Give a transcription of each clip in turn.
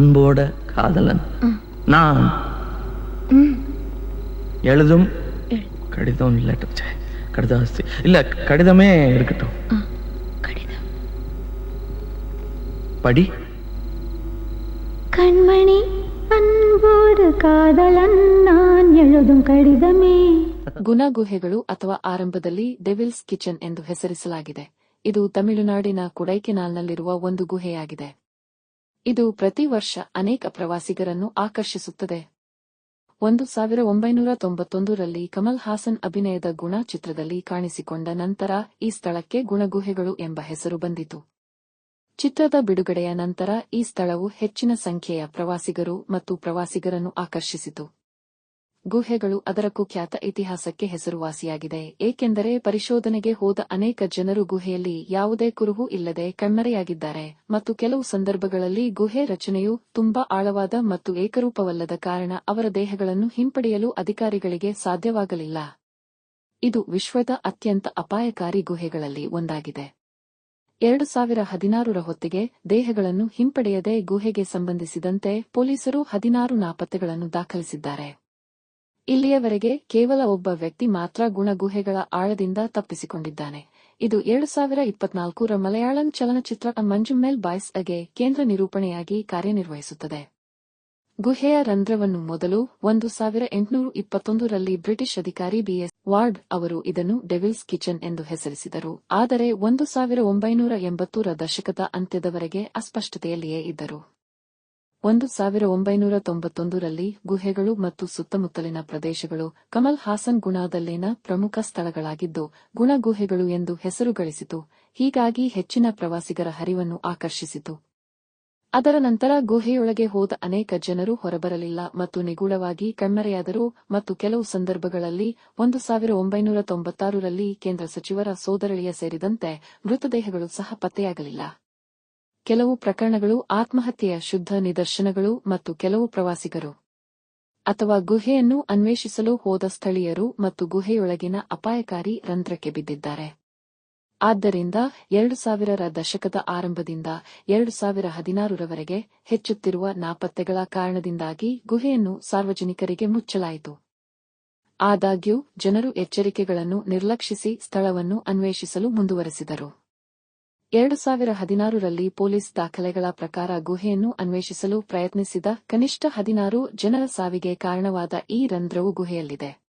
அன்போட காதலன் நான் எழுதும் கடிதம் லெட்டர் ச்சே, கடிதாசி இல்ல கடிதமே இருக்கட்டும் கடிதம் படி கண்மணி அன்போடு காதலன் நான் எழுதும் கடிதமே ಗುಣ ಗುಹೆಗಳು ಅಥವಾ ಆರಂಭದಲ್ಲಿ ಡೆವಿಲ್ಸ್ ಕಿಚನ್ ಎಂದು ಹೆಸರಿಸಲಾಗಿದೆ ಇದು ತಮಿಳುನಾಡಿನ ಕುಡೈಕೆನಾಲ್ನಲ್ಲಿರುವ ಒಂದು ಗುಹೆಯಾಗಿದೆ ಇದು ಪ್ರತಿ ವರ್ಷ ಅನೇಕ ಪ್ರವಾಸಿಗರನ್ನು ಆಕರ್ಷಿಸುತ್ತದೆ. ಒಂದು ಸಾವಿರ ಒಂಬೈನೂರ ತೊಂಬತ್ತೊಂದರಲ್ಲಿ ಕಮಲ್ ಹಾಸನ್ ಅಭಿನಯದ ಗುಣ ಚಿತ್ರದಲ್ಲಿ ಕಾಣಿಸಿಕೊಂಡ ನಂತರ ಈ ಸ್ಥಳಕ್ಕೆ ಗುಣಗುಹೆಗಳು ಎಂಬ ಹೆಸರು ಬಂದಿತು. ಚಿತ್ರದ ಬಿಡುಗಡೆಯ ನಂತರ ಈ ಸ್ಥಳವು ಹೆಚ್ಚಿನ ಸಂಖ್ಯೆಯ ಪ್ರವಾಸಿಗರು ಮತ್ತು ಪ್ರವಾಸಿಗರನ್ನು ಆಕರ್ಷಿಸಿತು. ಗುಹೆಗಳು ಅದರ ಕುಖ್ಯಾತ ಇತಿಹಾಸಕ್ಕೆ ಹೆಸರುವಾಸಿಯಾಗಿದೆ, ಏಕೆಂದರೆ ಪರಿಶೋಧನೆಗೆ ಹೋದ ಅನೇಕ ಜನರು ಗುಹೆಯಲ್ಲಿ ಯಾವುದೇ ಕುರುಹು ಇಲ್ಲದೆ ಕಣ್ಮರೆಯಾಗಿದ್ದಾರೆ, ಮತ್ತು ಕೆಲವು ಸಂದರ್ಭಗಳಲ್ಲಿ ಗುಹೆ ರಚನೆಯು ತುಂಬಾ ಆಳವಾದ ಮತ್ತು ಏಕರೂಪವಲ್ಲದ ಕಾರಣ ಅವರ ದೇಹಗಳನ್ನು ಹಿಂಪಡೆಯಲು ಅಧಿಕಾರಿಗಳಿಗೆ ಸಾಧ್ಯವಾಗಲಿಲ್ಲ. ಇದು ವಿಶ್ವದ ಅತ್ಯಂತ ಅಪಾಯಕಾರಿ ಗುಹೆಗಳಲ್ಲಿ ಒಂದಾಗಿದೆ. ಎರಡು ಸಾವಿರ ಹದಿನಾರರ ಹೊತ್ತಿಗೆ ದೇಹಗಳನ್ನು ಹಿಂಪಡೆಯದೆ ಗುಹೆಗೆ ಸಂಬಂಧಿಸಿದಂತೆ ಪೊಲೀಸರು ಹದಿನಾರು ನಾಪತ್ತೆಗಳನ್ನು ದಾಖಲಿಸಿದ್ದಾರೆ. ಇಲ್ಲಿಯವರೆಗೆ ಕೇವಲ ಒಬ್ಬ ವ್ಯಕ್ತಿ ಮಾತ್ರ ಗುಣಗುಹೆಗಳ ಆಳದಿಂದ ತಪ್ಪಿಸಿಕೊಂಡಿದ್ದಾನೆ. ಇದು ಎರಡು ಸಾವಿರ ಇಪ್ಪತ್ನಾಲ್ಕರ ಮಲಯಾಳಂ ಚಲನಚಿತ್ರ ಮಂಜುಮೇಲ್ ಬಾಯ್ಸ್ ಅಗೆ ಕೇಂದ್ರ ನಿರೂಪಣೆಯಾಗಿ ಕಾರ್ಯನಿರ್ವಹಿಸುತ್ತದೆ. ಗುಹೆಯ ರಂಧ್ರವನ್ನು ಮೊದಲು ಒಂದು ಸಾವಿರ ಎಂಟುನೂರ ಇಪ್ಪತ್ತೊಂದರಲ್ಲಿ ಬ್ರಿಟಿಷ್ ಅಧಿಕಾರಿ ಬಿಎಸ್ ವಾರ್ಡ್ ಅವರು ಇದನ್ನು ಡೆವಿಲ್ಸ್ ಕಿಚನ್ ಎಂದು ಹೆಸರಿಸಿದರು. ಆದರೆ ಒಂದು ಸಾವಿರ ಒಂಬೈನೂರ ಎಂಬತ್ತರ ದಶಕದ ಅಂತ್ಯದವರೆಗೆ ಅಸ್ಪಷ್ಟತೆಯಲ್ಲಿಯೇ ಇದ್ದರು. ಒಂದು ಸಾವಿರ ಒಂಬೈನೂರ ತೊಂಬತ್ತೊಂದರಲ್ಲಿ ಗುಹೆಗಳು ಮತ್ತು ಸುತ್ತಮುತ್ತಲಿನ ಪ್ರದೇಶಗಳು ಕಮಲ್ ಹಾಸನ್ ಗುಣಾದಲ್ಲಿನ ಪ್ರಮುಖ ಸ್ಥಳಗಳಾಗಿದ್ದು ಗುಣ ಗುಹೆಗಳು ಎಂದು ಹೆಸರು ಗಳಿಸಿತು. ಹೀಗಾಗಿ ಹೆಚ್ಚಿನ ಪ್ರವಾಸಿಗರ ಹರಿವನ್ನು ಆಕರ್ಷಿಸಿತು. ಅದರ ನಂತರ ಗುಹೆಯೊಳಗೆ ಹೋದ ಅನೇಕ ಜನರು ಹೊರಬರಲಿಲ್ಲ ಮತ್ತು ನಿಗೂಢವಾಗಿ ಕಣ್ಮರೆಯಾದರು ಮತ್ತು ಕೆಲವು ಸಂದರ್ಭಗಳಲ್ಲಿ ಒಂದು ಸಾವಿರ ಒಂಬೈನೂರ ತೊಂಬತ್ತಾರರಲ್ಲಿ ಕೇಂದ್ರ ಸಚಿವರ ಸೋದರಳಿಯ ಸೇರಿದಂತೆ ಮೃತದೇಹಗಳು ಸಹ ಪತ್ತೆಯಾಗಲಿಲ್ಲ. ಕೆಲವು ಪ್ರಕರಣಗಳು ಆತ್ಮಹತ್ಯೆಯ ಶುದ್ಧ ನಿದರ್ಶನಗಳು ಮತ್ತು ಕೆಲವು ಪ್ರವಾಸಿಗರು. ಅಥವಾ ಗುಹೆಯನ್ನು ಅನ್ವೇಷಿಸಲು ಹೋದ ಸ್ಥಳೀಯರು ಮತ್ತು ಗುಹೆಯೊಳಗಿನ ಅಪಾಯಕಾರಿ ರಂಧ್ರಕ್ಕೆ ಬಿದ್ದಿದ್ದಾರೆ. ಆದ್ದರಿಂದ ಎರಡು ಸಾವಿರರ ದಶಕದ ಆರಂಭದಿಂದ ಎರಡು ಸಾವಿರ ಹದಿನಾರರವರೆಗೆ ಹೆಚ್ಚುತ್ತಿರುವ ನಾಪತ್ತೆಗಳ ಕಾರಣದಿಂದಾಗಿ ಗುಹೆಯನ್ನು ಸಾರ್ವಜನಿಕರಿಗೆ ಮುಚ್ಚಲಾಯಿತು. ಆದಾಗ್ಯೂ, ಜನರು ಎಚ್ಚರಿಕೆಗಳನ್ನು ನಿರ್ಲಕ್ಷಿಸಿ ಸ್ಥಳವನ್ನು ಅನ್ವೇಷಿಸಲು ಮುಂದುವರೆಸಿದರು. ಎರಡು ಸಾವಿರ ಹದಿನಾರರಲ್ಲಿ ಪೊಲೀಸ್ ದಾಖಲೆಗಳ ಪ್ರಕಾರ ಗುಹೆಯನ್ನು ಅನ್ವೇಷಿಸಲು ಪ್ರಯತ್ನಿಸಿದ ಕನಿಷ್ಠ ಹದಿನಾರು ಜನರ ಸಾವಿಗೆ ಕಾರಣವಾದ ಈ ರಂಧ್ರವು ಗುಹೆಯಲ್ಲಿದೆ.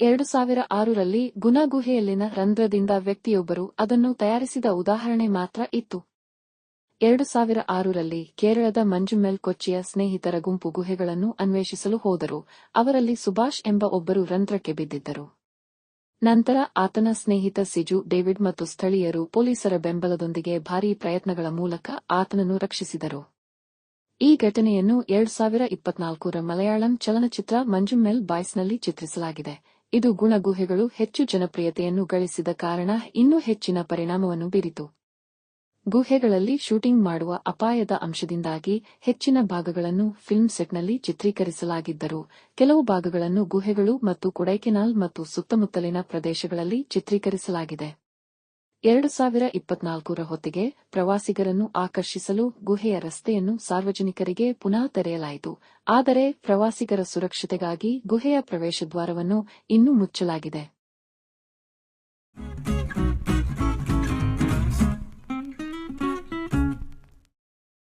ಎರಡು ಸಾವಿರ ಆರರಲ್ಲಿ ಗುಣ ಗುಹೆಯಲ್ಲಿನ ರಂಧ್ರದಿಂದ ವ್ಯಕ್ತಿಯೊಬ್ಬರು ಅದನ್ನು ತಯಾರಿಸಿದ ಉದಾಹರಣೆ ಮಾತ್ರ ಇತ್ತು. ಎರಡು ಸಾವಿರ ಆರರಲ್ಲಿ ಕೇರಳದ ಮಂಜುಮೆಲ್ ಕೊಚ್ಚಿಯ ಸ್ನೇಹಿತರ ಗುಂಪು ಗುಹೆಗಳನ್ನು ಅನ್ವೇಷಿಸಲು ಹೋದರು, ಅವರಲ್ಲಿ ಸುಭಾಷ್ ಎಂಬ ಒಬ್ಬರು ರಂಧ್ರಕ್ಕೆ ಬಿದ್ದಿದ್ದರು. ನಂತರ ಆತನ ಸ್ನೇಹಿತ ಸಿಜು, ಡೇವಿಡ್ ಮತ್ತು ಸ್ಥಳೀಯರು ಪೊಲೀಸರ ಬೆಂಬಲದೊಂದಿಗೆ ಭಾರೀ ಪ್ರಯತ್ನಗಳ ಮೂಲಕ ಆತನನ್ನು ರಕ್ಷಿಸಿದರು. ಈ ಘಟನೆಯನ್ನು ಎರಡು ಸಾವಿರ ಇಪ್ಪತ್ನಾಲ್ಕರ ಮಲಯಾಳಂ ಚಲನಚಿತ್ರ ಮಂಜುಮೆಲ್ ಬಾಯ್ಸ್ನಲ್ಲಿ ಚಿತ್ರಿಸಲಾಗಿದೆ. ಇದು ಗುಣಗುಹೆಗಳು ಹೆಚ್ಚು ಜನಪ್ರಿಯತೆಯನ್ನು ಗಳಿಸಿದ ಕಾರಣ ಇನ್ನೂ ಹೆಚ್ಚಿನ ಪರಿಣಾಮವನ್ನು ಬೀರಿತು. ಗುಹೆಗಳಲ್ಲಿ ಶೂಟಿಂಗ್ ಮಾಡುವ ಅಪಾಯದ ಅಂಶದಿಂದಾಗಿ ಹೆಚ್ಚಿನ ಭಾಗಗಳನ್ನು ಫಿಲ್ಮ್ ಸೆಟ್ನಲ್ಲಿ ಚಿತ್ರೀಕರಿಸಲಾಗಿದ್ದರೂ. ಕೆಲವು ಭಾಗಗಳನ್ನು ಗುಹೆಗಳು ಮತ್ತು ಕೊಡೈಕೆನಾಲ್ ಮತ್ತು ಸುತ್ತಮುತ್ತಲಿನ ಪ್ರದೇಶಗಳಲ್ಲಿ ಚಿತ್ರೀಕರಿಸಲಾಗಿದೆ. ಎರಡು ಸಾವಿರ ಇಪ್ಪತ್ನಾಲ್ಕರ ಹೊತ್ತಿಗೆ ಪ್ರವಾಸಿಗರನ್ನು ಆಕರ್ಷಿಸಲು ಗುಹೆಯ ರಸ್ತೆಯನ್ನು ಸಾರ್ವಜನಿಕರಿಗೆ ಪುನಃ ತೆರೆಯಲಾಯಿತು. ಆದರೆ ಪ್ರವಾಸಿಗರ ಸುರಕ್ಷತೆಗಾಗಿ ಗುಹೆಯ ಪ್ರವೇಶದ್ವಾರವನ್ನು ಇನ್ನೂ ಮುಚ್ಚಲಾಗಿದೆ.